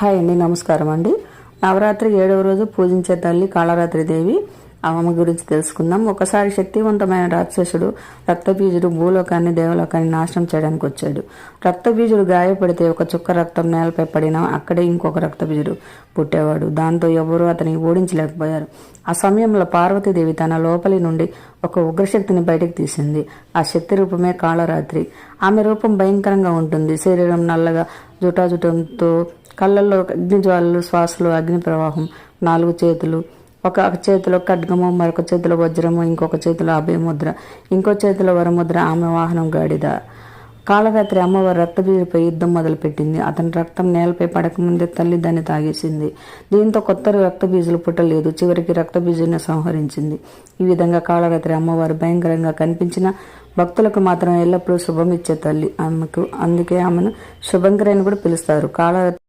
Hi అండి నమస్కారం అండి. నవరాత్రి ఏడవ రోజు పూజించే తల్లి కాళరాత్రి దేవి. ఆమె గురించి తెలుసుకుందాం. ఒకసారి శక్తివంతమైన రాక్షసుడు రక్తబీజుడు భూలోకాన్ని దేవలోకాన్ని నాశనం చేయడానికి వచ్చాడు. రక్తబీజుడు గాయపడితే ఒక చుక్క రక్తం నేలపై పడినా అక్కడే ఇంకొక రక్తబీజుడు పుట్టేవాడు. దాంతో ఎవరూ అతని ఓడించలేకపోయారు. ఆ సమయంలో పార్వతీదేవి తన లోపలి నుండి ఒక ఉగ్రశక్తిని బయటకు తీసింది. ఆ శక్తి రూపమే కాళరాత్రి. ఆమె రూపం భయంకరంగా ఉంటుంది. శరీరం నల్లగా జుటాజుటంతో కళ్ళల్లో అగ్నిజ్వాలలు శ్వాసలు అగ్ని ప్రవాహం నాలుగు చేతులు ఒక చేతిలో ఖడ్గము మరొక చేతిలో వజ్రము ఇంకొక చేతిలో అభయముద్ర ఇంకో చేతిలో వరముద్ర ఆమె వాహనం గాడిద. కాళరాత్రి అమ్మవారు రక్తబీరుపై యుద్ధం మొదలుపెట్టింది. అతని రక్తం నేలపై పడకముందే తల్లి దాన్ని తాగేసింది. దీంతో కొత్త రక్తబీజులు పుట్టలేదు. చివరికి రక్తబీజుని సంహరించింది. ఈ విధంగా కాళరాత్రి అమ్మవారు భయంకరంగా కనిపించిన భక్తులకు మాత్రం ఎల్లప్పుడూ శుభం ఇచ్చే తల్లి ఆమెకు. అందుకే ఆమెను శుభంకరి కూడా పిలుస్తారు. కాళరాత్రి